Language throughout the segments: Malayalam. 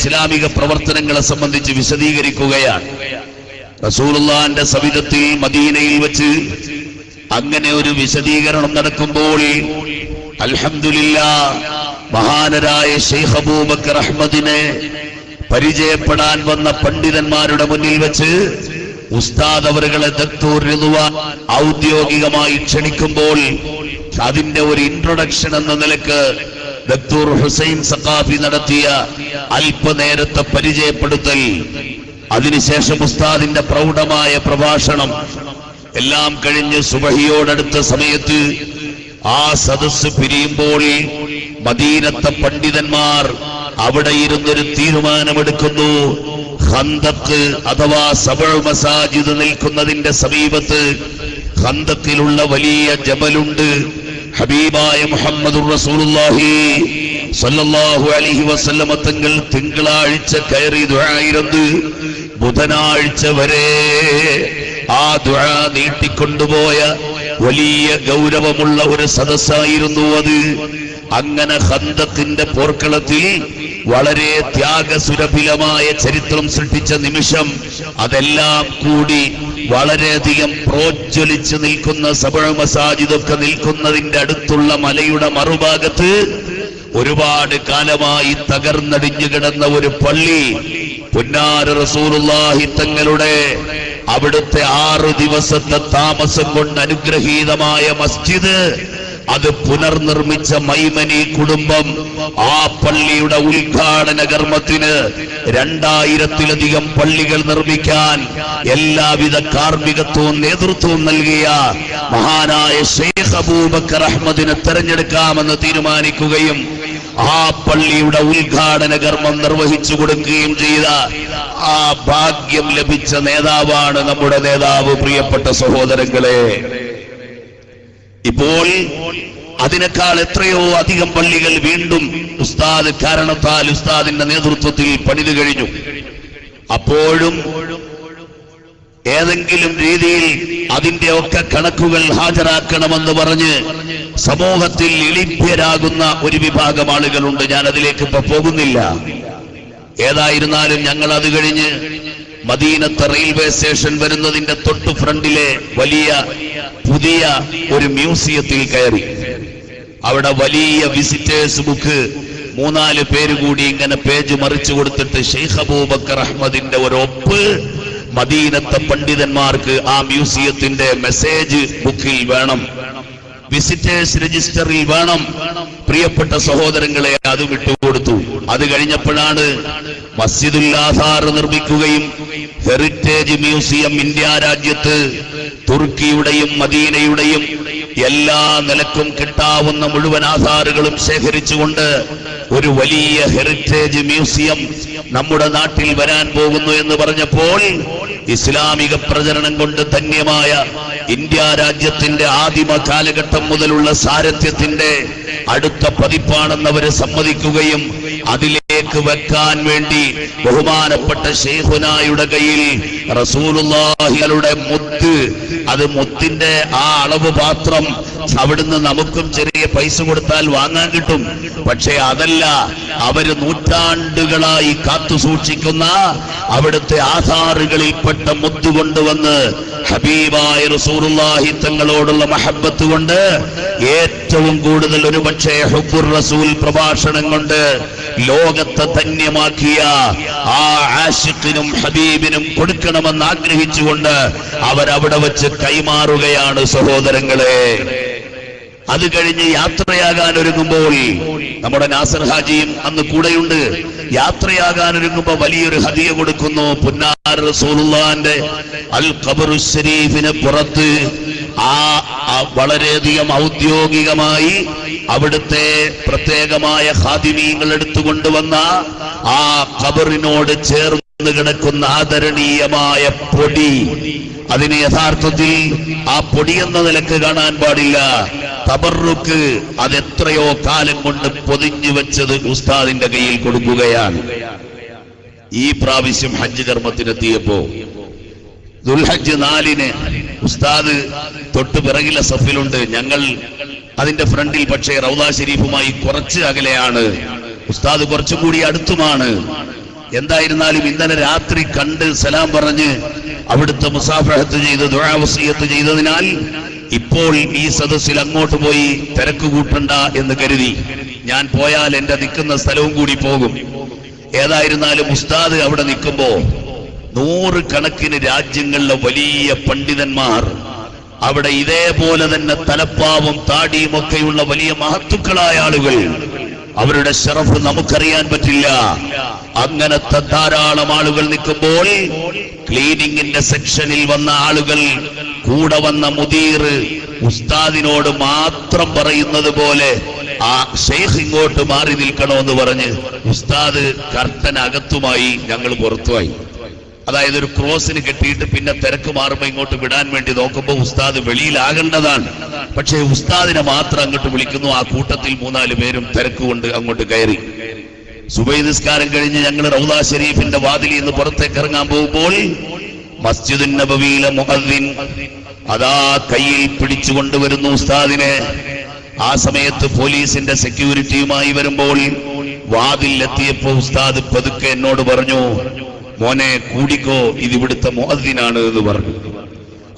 ഇസ്ലാമിക പ്രവർത്തനങ്ങളെ സംബന്ധിച്ച് വിശദീകരിക്കുകയാണ്. റസൂലുള്ളാന്റെ സവിധത്തിൽ മദീനയിൽ വെച്ച് അങ്ങനെ ഒരു വിശദീകരണം നടക്കുമ്പോൾ അൽഹംദുലില്ല മഹാനരായ ഷെയ്ഖ് അബൂബക്കർ അഹ്മദിനെ പരിചയപ്പെടാൻ വന്ന പണ്ഡിതന്മാരുടെ മുന്നിൽ വെച്ച് ഉസ്താദ് അവരുകളെ ദത്തൂർ റിളുവാൻ ഔദ്യോഗികമായി ക്ഷണിക്കുമ്പോൾ അതിന്റെ ഒരു ഇൻട്രൊഡക്ഷൻ എന്ന നിലയ്ക്ക് ദക്തൂർ ഹുസൈൻ സഖാഫി നടത്തിയ അല്പനേരത്തെ പരിചയപ്പെടുത്തൽ. അതിനുശേഷം ഉസ്താദിന്റെ പ്രൗഢമായ പ്രഭാഷണം. എല്ലാം കഴിഞ്ഞ് സുബഹിയോടടുത്ത സമയത്ത് ആ സദസ് പിരിയുമ്പോൾ മദീനത്തെ പണ്ഡിതന്മാർ അവിടെ ഇരുന്നൊരു തീരുമാനമെടുക്കുന്നു. ഹന്തക്ക് അഥവാ സബൾ മസാജിദ് നിൽക്കുന്നതിന്റെ സമീപത്ത് ഹന്തക്കിലുള്ള വലിയ ജബലുണ്ട്. ഹബീബായ മുഹമ്മദ് റസൂലുള്ളാഹി സല്ലല്ലാഹു അലൈഹി വസല്ലമ തങ്ങൾ തിങ്കളാഴ്ച കയറി ദുആയിരുന്നു ബുധനാഴ്ച വരെ ആ ദുആ നീട്ടിക്കൊണ്ടുപോയ വലിയ ഗൗരവമുള്ള ഒരു സദസ്സായിരുന്നു അത്. അങ്ങനെ ഹന്തത്തിന്റെ പോർക്കളത്തിൽ വളരെ ത്യാഗസുരഭിലമായ ചരിത്രം സൃഷ്ടിച്ച നിമിഷം അതെല്ലാം കൂടി വളരെയധികം പ്രോജ്വലിച്ച് നിൽക്കുന്ന സബഴ മസാജിദൊക്കെ നിൽക്കുന്നതിന്റെ അടുത്തുള്ള മലയുടെ മറുഭാഗത്ത് ഒരുപാട് കാലമായി തകർന്നടിഞ്ഞു കിടന്ന ഒരു പള്ളി. പുന്നാര തങ്ങളുടെ അവിടുത്തെ ആറു ദിവസത്തെ താമസം കൊണ്ട് അനുഗ്രഹീതമായ മസ്ജിദ്. അത് പുനർനിർമ്മിച്ച മൈമനി കുടുംബം ആ പള്ളിയുടെ ഉദ്ഘാടന കർമ്മത്തിന് രണ്ടായിരത്തിലധികം പള്ളികൾ നിർമ്മിക്കാൻ എല്ലാവിധ കാർമ്മികത്വവും നേതൃത്വവും നൽകിയ മഹാനായ ഷെയ്ഖ് അബൂബക്കർ അഹമ്മദിനെ തെരഞ്ഞെടുക്കാമെന്ന് തീരുമാനിക്കുകയും ആ പള്ളിയുടെ ഉദ്ഘാടന കർമ്മം നിർവഹിച്ചു കൊടുക്കുകയും ചെയ്ത ആ ഭാഗ്യം ലഭിച്ച നേതാവാണ് നമ്മുടെ നേതാവ് പ്രിയപ്പെട്ട സഹോദരങ്ങളെ. ഇപ്പോൾ അതിനേക്കാൾ എത്രയോ അധികം പള്ളികൾ വീണ്ടും ഉസ്താദ് കാരണത്താൽ ഉസ്താദിന്റെ നേതൃത്വത്തിൽ പണിതു കഴിഞ്ഞു. അപ്പോഴും ഏതെങ്കിലും രീതിയിൽ അതിന്റെ ഒക്കെ കണക്കുകൾ ഹാജരാക്കണമെന്ന് പറഞ്ഞ് സമൂഹത്തിൽ എളിഭ്യരാകുന്ന ഒരു വിഭാഗം ആളുകളുണ്ട്. ഞാൻ അതിലേക്ക് ഇപ്പൊ പോകുന്നില്ല. ഏതായിരുന്നാലും ഞങ്ങൾ അത് കഴിഞ്ഞ് മദീനത്തെ റെയിൽവേ സ്റ്റേഷൻ വരുന്നതിന്റെ തൊട്ട് ഫ്രണ്ടിലെ വലിയ പുതിയ ഒരു മ്യൂസിയത്തിൽ കയറി. അവിടെ വലിയ വിസിറ്റേഴ്സ് ബുക്ക് മൂന്നാൽ പേര് കൂടി ഇങ്ങനെ പേജ് മറിച്ചു കൊടുത്തിട്ട് ഷെയ്ഖ് അബൂബക്കർ അഹമ്മദിന്റെ ഒപ്പ് മദീനത്തെ പണ്ഡിതന്മാർക്ക് ആ മ്യൂസിയത്തിന്റെ മെസ്സേജ് ബുക്കിൽ വേണം. വിസിറ്റേഴ്സ് രജിസ്റ്ററിൽ വേണം. പ്രിയപ്പെട്ട സഹോദരങ്ങളെ അത് വിട്ടുകൊടുത്തു. അത് കഴിഞ്ഞപ്പോഴാണ് മസ്ജിദുല്ലാസാർ നിർമ്മിക്കുകയും ഹെറിറ്റേജ് മ്യൂസിയം ഇന്ത്യ രാജ്യത്ത് തുർക്കിയുടെയും മദീനയുടെയും എല്ലാ നിലക്കും കിട്ടാവുന്ന മുഴുവൻ ആധാറുകളും ശേഖരിച്ചുകൊണ്ട് ഒരു വലിയ ഹെറിറ്റേജ് മ്യൂസിയം നമ്മുടെ നാട്ടിൽ വരാൻ പോകുന്നു എന്ന് പറഞ്ഞപ്പോൾ ഇസ്ലാമിക പ്രചരണം കൊണ്ട് ധന്യമായ ഇന്ത്യ രാജ്യത്തിന്റെ ആദിമ കാലഘട്ടം മുതലുള്ള സാരഥ്യത്തിന്റെ അടുത്ത പതിപ്പാണെന്നവര് സമ്മതിക്കുകയും അതിലേക്ക് വെക്കാൻ വേണ്ടി ബഹുമാനപ്പെട്ട ഷെയ്ഖുനായുടെ കയ്യിൽ റസൂലുള്ളാഹികളുടെ മുത്ത്. അത് മുത്തിന്റെ ആ അളവ് പാത്രം അവിടുന്ന് നമുക്കും ചെറിയ പൈസ കൊടുത്താൽ വാങ്ങാൻ കിട്ടും. പക്ഷെ അതല്ല അവർ നൂറ്റാണ്ടുകളായി കാത്തു സൂക്ഷിക്കുന്ന അവിടുത്തെ ആധാറുകളിൽപ്പെട്ട മുത്ത് കൊണ്ടുവന്ന് ഹബീബായ റസൂറുല്ലാഹി തങ്ങളോടുള്ള മഹബത്ത് കൊണ്ട് ഏറ്റവും കൂടുതൽ ഒരു പക്ഷേ ഹുബുർ റസൂൽ പ്രഭാഷണം കൊണ്ട് ലോകത്തെ ധന്യമാക്കിയ ആ ആഷിഖിനും ഹബീബിനും കൊടുക്കണമെന്ന് ആഗ്രഹിച്ചുകൊണ്ട് അവരവിടെ വെച്ച് കൈമാറുകയാണ് സഹോദരങ്ങളെ. അത് കഴിഞ്ഞ് യാത്രയാകാൻ ഒരുങ്ങുമ്പോൾ നമ്മുടെ നാസർ ഹാജിയും അന്ന് കൂടെയുണ്ട്. യാത്രയാകാൻ ഒരുങ്ങുമ്പോ വലിയൊരു ഹതിയ കൊടുക്കുന്നു. പുന്നാർ റസൂലുള്ളാന്റെ അൽ ഖബറു ഷരീഫിന് പുറത്ത് ആ വളരെയധികം ഔദ്യോഗികമായി അവിടുത്തെ പ്രത്യേകമായ ഹാദിമീങ്ങൾ എടുത്തുകൊണ്ടുവന്ന ആ കബറിനോട് ചേർന്ന് കിടക്കുന്ന ആദരണീയമായ പൊടി. അതിന് യഥാർത്ഥത്തിൽ ആ പൊടി എന്ന നിലയ്ക്ക് കാണാൻ പാടില്ല. തബറുക്ക് അതെത്രയോ കാലം കൊണ്ട് പൊതിഞ്ഞു വെച്ചത് ഉസ്താദിന്റെ കയ്യിൽ കൊടുക്കുകയാണ്. ഈ പ്രാവശ്യം ഹജ്ജ് കർമ്മത്തിനെത്തിയപ്പോ ദുൽഹജ്ജ് നാലിന് ഉസ്താദ് തൊട്ടു പിറകിലെ സഫിലുണ്ട്. ഞങ്ങൾ അതിന്റെ ഫ്രണ്ടിൽ പക്ഷേ റൗദ ഷെരീഫുമായി കുറച്ച് അകലെയാണ്. ഉസ്താദ് കുറച്ചും കൂടി അടുത്തുമാണ്. എന്തായിരുന്നാലും ഇന്നലെ രാത്രി കണ്ട് സലാം പറഞ്ഞ് അവിടുത്തെ മുസാഫഹത്ത് ചെയ്ത് ദുരാവസീയത്ത് ചെയ്തതിനാൽ ഇപ്പോൾ ഈ സദസ്സിൽ അങ്ങോട്ട് പോയി തിരക്ക് കൂട്ടണ്ട എന്ന് കരുതി. ഞാൻ പോയാൽ എന്റെ നിൽക്കുന്ന സ്ഥലവും കൂടി പോകും. ഏതായിരുന്നാലും ഉസ്താദ് അവിടെ നിൽക്കുമ്പോ നൂറ് കണക്കിന് രാജ്യങ്ങളിലെ വലിയ പണ്ഡിതന്മാർ അവിടെ ഇതേപോലെ തന്നെ തലപ്പാവും താടിയും ഒക്കെയുള്ള വലിയ മഹത്തുക്കളായ ആളുകൾ. അവരുടെ ഷറഫ് നമുക്കറിയാൻ പറ്റില്ല. അങ്ങനത്തെ ധാരാളം ആളുകൾ നിൽക്കുമ്പോൾ ക്ലീനിങ്ങിന്റെ സെക്ഷനിൽ വന്ന ആളുകൾ കൂടെ വന്ന മുദീർ ഉസ്താദിനോട് മാത്രം പറയുന്നത് പോലെ ആ ഷെയ്ഖ് ഇങ്ങോട്ട് മാറി നിൽക്കണമെന്ന് പറഞ്ഞ് ഉസ്താദ് കർത്തനകത്തുമായി ഞങ്ങൾ പുറത്തുമായി അതായത് ഒരു ക്രോസിന് കെട്ടിയിട്ട് പിന്നെ തിരക്ക് മാറുമ്പോൾ ഇങ്ങോട്ട് വിടാൻ വേണ്ടി നോക്കുമ്പോൾ ഉസ്താദ് വെളിയിലാകേണ്ടതാണ്. പക്ഷേ ഉസ്താദിനെ മാത്രം അങ്ങോട്ട് വിളിക്കുന്നു. ആ കൂട്ടത്തിൽ മൂന്നാൽ പേരും തിരക്ക് കൊണ്ട് അങ്ങോട്ട് കയറി. സുബൈ നിസ്കാരം കഴിഞ്ഞ് ഞങ്ങൾ റൗദ ഷെരീഫിന്റെ വാതിലിൽ നിന്ന് പുറത്തേക്ക് ഇറങ്ങാൻ പോകുമ്പോൾ മസ്ജിദുൻ നബവിയിലെ മുഹദ്ദിൻ അതാ കയ്യിൽ പിടിച്ചു കൊണ്ടുവരുന്നു ഉസ്താദിനെ. ആ സമയത്ത് പോലീസിന്റെ സെക്യൂരിറ്റിയുമായി വരുമ്പോൾ വാതിലെത്തിയപ്പോ ഉസ്താദ് പതുക്കെ എന്നോട് പറഞ്ഞു മോനെ കൂടിക്കോ ഇത് ഇവിടുത്തെ മോഹദ്ദീനാണ് എന്ന് പറഞ്ഞു.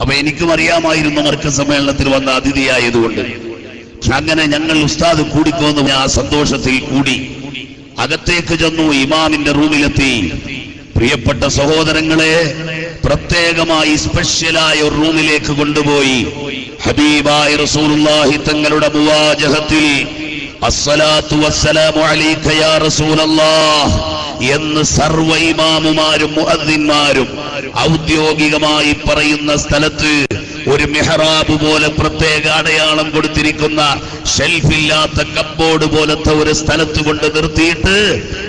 അപ്പൊ എനിക്കും അറിയാമായിരുന്നു മർക്ക സമ്മേളനത്തിൽ വന്ന അതിഥിയായതുകൊണ്ട്. അങ്ങനെ ഞങ്ങൾ ഉസ്താദ് കൂടിക്കോന്ന് ആ സന്തോഷത്തിൽ കൂടി അകത്തേക്ക് ചെന്നു ഇമാമിന്റെ റൂമിലെത്തി. പ്രിയപ്പെട്ട സഹോദരങ്ങളെ പ്രത്യേകമായി സ്പെഷ്യലായ ഒരു റൂമിലേക്ക് കൊണ്ടുപോയി. ഹബീബായ റസൂലുള്ളാഹി തങ്ങളുടെ മുവാജഹത്തിൽ അസ്സലാത്തു വസ്സലാമു അലൈക യാ റസൂലല്ലാഹ്. എന്ന് സർവ ഇമാമുമാരും മുഹദ്ദിന്മാരും ഔദ്യോഗികമായി പറയുന്ന സ്ഥലത്ത് ഒരു മെഹറാബ് പോലെ പ്രത്യേക അടയാളം കൊടുത്തിരിക്കുന്ന ഷെൽഫില്ലാത്ത കബോർഡ് പോലത്തെ ഒരു സ്ഥലത്ത് കൊണ്ട് നിർത്തിയിട്ട്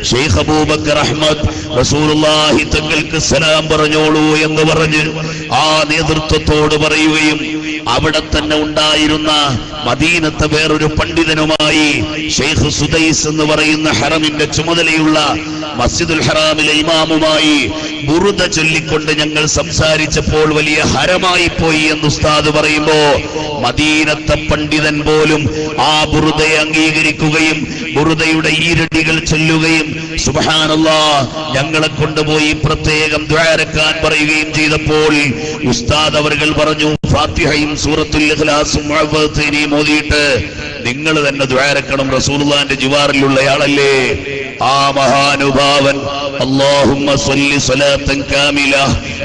ഷെയ്ഖ് അബൂബക്കർ അഹ്മദ് റസൂലുള്ളാഹി തങ്ങൾക്ക് സലാം പറഞ്ഞോളൂ എന്ന് പറഞ്ഞ് ആ നേതൃത്വത്തോട് പറയുകയും അവിടെ തന്നെ ഉണ്ടായിരുന്ന മദീനത്തെ വേറൊരു പണ്ഡിതനുമായി ഷെയ്ഖ് സുദൈസ് എന്ന് പറയുന്ന ഹറമിന്റെ ചുമതലയുള്ള മസ്ജിദുൽ ഹറാമിലെ ഇമാമുമായി ബുറുദ ചൊല്ലിക്കൊണ്ട് ഞങ്ങൾ സംസാരിച്ചപ്പോൾ വലിയ ഹരമായി പോയി എന്ന് ഉസ്താദ് പറയുമ്പോ മദീനത്തെ പണ്ഡിതൻ പോലും ആ ബുറുദയെ അംഗീകരിക്കുകയും ബുറുദയുടെ ഈരടികൾ ചൊല്ലുകയും സുബഹാനല്ലാ ഞങ്ങളെ കൊണ്ടുപോയി പ്രത്യേകം ദ്വാരക്കാൻ പറയുകയും ചെയ്തപ്പോൾ ഉസ്താദ് അവർകൾ പറഞ്ഞു ഫാത്തിഹയും സൂറത്തുൽ ഇഖ്ലാസും മുഅവ്വദീനയും ഓതിയിട്ട് നിങ്ങൾ തന്നെ ദ്വാരക്കണം റസൂലുള്ളാന്റെ ജിവാറിലുള്ള ആളല്ലേ ആ മഹാനുഭാവൻ. അല്ലാഹുമ്മ സല്ലി സലാത്തൻ കാമില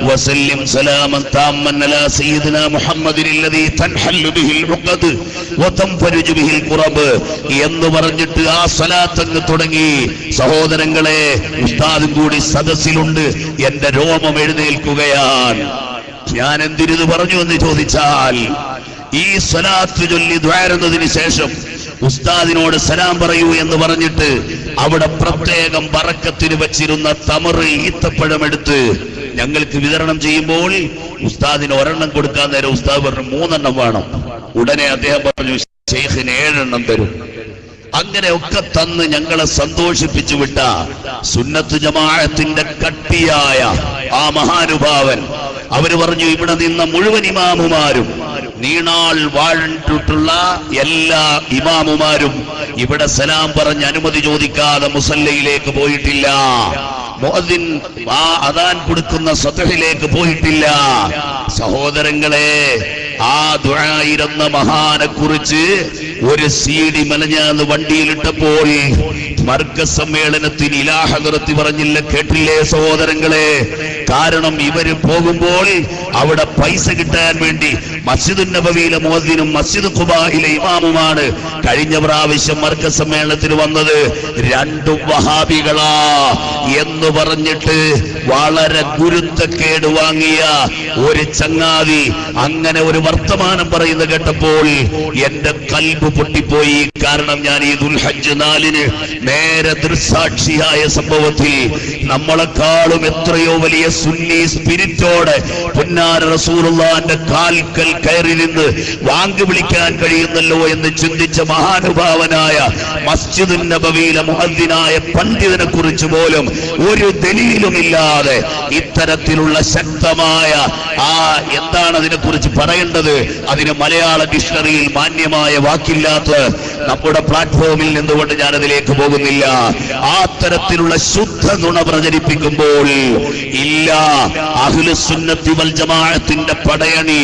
വസല്ലിം സലാമൻ താമ്മൻ അലാ സയ്യിദിന മുഹമ്മദിൻ അല്ലദീ തൻഹല്ലു ബിഹിൽ ഉഖദ് വതൻഫരിജു ബിഹിൽ ഖുറബ് എന്ന് പറഞ്ഞിട്ട് ആ സലാത്ത് അങ്ങ് തുടങ്ങി. സഹോദരങ്ങളെ ഉസ്താദും കൂടി സദസ്സിലുണ്ട്. എന്റെ രോമം എഴുന്നേൽക്കുകയാണ്. ഞാൻ എന്തിനിത് പറഞ്ഞു എന്ന് ചോദിച്ചാൽ ഈ സ്വലാത്ത് ചൊല്ലി ദ്വാരുന്നതിന് ശേഷം ഉസ്താദിനോട് സലാം പറയൂ എന്ന് പറഞ്ഞിട്ട് അവിടെ പ്രത്യേകം വറക്കത്തിന് വെച്ചിരുന്ന തമറ് ഈത്തപ്പഴം എടുത്ത് ഞങ്ങൾക്ക് വിതരണം ചെയ്യുമ്പോൾ ഉസ്താദിന് ഒരെണ്ണം കൊടുക്കാൻ നേരം ഉസ്താദ് പറഞ്ഞു മൂന്നെണ്ണം വേണം. ഉടനെ അദ്ദേഹം പറഞ്ഞു ഷെയ്ഖിന് ഏഴെണ്ണം തരും. അങ്ങനെ ഒക്കെ തന്ന് ഞങ്ങളെ സന്തോഷിപ്പിച്ചു വിട്ട സുന്നത്ത് ജമാഅത്തിന്റെ കട്ടിയായ ആ മഹാനുഭാവൻ അവർ പറഞ്ഞു ഇവിടെ നിന്ന മുഴുവൻ ഇമാമുമാരും നീണാൾ വാഴിട്ടുള്ള എല്ലാ ഇമാമുമാരും ഇവിടെ സലാം പറഞ്ഞ് അനുമതി ചോദിക്കാതെ മുസല്ലയിലേക്ക് പോയിട്ടില്ല. മുഅദ്ദിൻ ആ അതാൻ കൊടുക്കുന്ന സ്വതഹിലേക്ക് പോയിട്ടില്ല. സഹോദരങ്ങളെ ആ ദുഴായിരുന്ന മഹാനെ കുറിച്ച് ഒരു സീഡി മലഞ്ഞാന്ന് വണ്ടിയിലിട്ടപ്പോൾ മർക്ക സമ്മേളനത്തിൽ ഇലാഹകൃത്തി പറഞ്ഞില്ല കേട്ടില്ലേ സഹോദരങ്ങളെ? കാരണം ഇവർ പോകുമ്പോൾ അവിടെ പൈസ കിട്ടാൻ വേണ്ടി മസ്ജിദ് നബവിയിലെ മോദിനും മസ്ജിദ് ഖുബായിലെ ഇമാമുമാണ് കഴിഞ്ഞ പ്രാവശ്യം മർക്ക സമ്മേളനത്തിന് വന്നത്. രണ്ടും വഹാബികളാ എന്ന് പറഞ്ഞിട്ട് വളരെ ഗുരുത്തക്കേട് വാങ്ങിയ ഒരു ചങ്ങാതി അങ്ങനെ ഒരു വർത്തമാനം പറയുന്നത് കേട്ടപ്പോൾ എന്റെ കൽബ് പൊട്ടിപ്പോയി. കാരണം ഞാൻ ഈ ദുൽഹജ്ജ് നാലിന് നേരെ ദൃസാക്ഷിയായ സംഭവത്തിൽ നമ്മളെക്കാളും എത്രയോ വലിയ സുന്നി സ്പിരിറ്റോടെ പുന്നാര റസൂറുള്ളാന്റെ കാൽക്കൽ കയറി നിന്ന് വാങ്ങി വിളിക്കാൻ കഴിയുന്നല്ലോ എന്ന് ചിന്തിച്ച മഹാനുഭാവനായ മസ്ജിദ് നബവിയിലെ മുഹദ്ദിനായ പണ്ഡിതനെ കുറിച്ച് പോലും ഒരു ദലീലുമില്ലാതെ ഇത്തരത്തിലുള്ള ശക്തമായ ആ എന്താണ് അതിനെ കുറിച്ച് പറയേണ്ടത്? അതിന് മലയാള ഡിക്ഷണറിയിൽ മാന്യമായ വാക്കില്ലാത്ത നമ്മുടെ പ്ലാറ്റ്ഫോമിൽ നിന്നുകൊണ്ട് ഞാൻ അതിലേക്ക് പോകുന്നില്ല. ആ തരത്തിലുള്ള ശുദ്ധ നുണ പ്രചരിപ്പിക്കുമ്പോൾ ഇല്ല അഹ്ലുസുന്നത്തി വൽ ജമാഅത്തിന്റെ പടയണി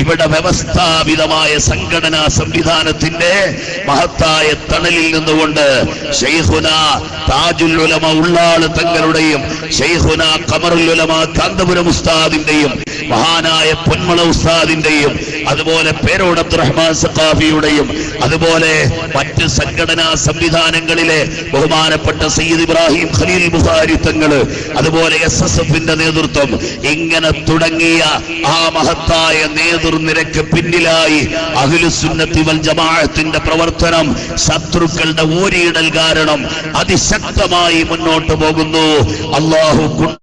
ഇവിടെ വ്യവസ്ഥാപിതമായ സംഘടനാ സംവിധാനത്തിന്റെ മഹത്തായ തണലിൽ നിന്നുകൊണ്ട് ഷെയ്ഖുന താജുൽ ഉലമ ഉള്ളാൾ തങ്ങളുടെയും ഷെയ്ഖുന കമറുൽ ഉലമ കാന്തപുരം ഉസ്താദിന്റെയും മഹാനായ പൊന്മള ഉസ്താദിന്റെയും അതുപോലെ പേരോട് റഹ്മാൻ സഖാഫിയുടെയും അതുപോലെ മറ്റ് സംഘടനാ സംവിധാനങ്ങളിലെ ബഹുമാനപ്പെട്ട സയ്യിദ് ഇബ്രാഹിം ഖലീൽ ബുഖാരി തങ്ങൾ അതുപോലെ എസ് എസ് എഫിന്റെ നേതൃത്വം ഇങ്ങനെ തുടങ്ങിയ ആ മഹത്തായ നേതൃനിരക്ക് പിന്നിലായി അഖിലുസുന്നത്തി വൽ ജമാഅത്തിന്റെ പ്രവർത്തനം ശത്രുക്കളുടെ ഓരിയിടൽ കാരണം അതിശക്തമായി മുന്നോട്ട് പോകുന്നു. അള്ളാഹു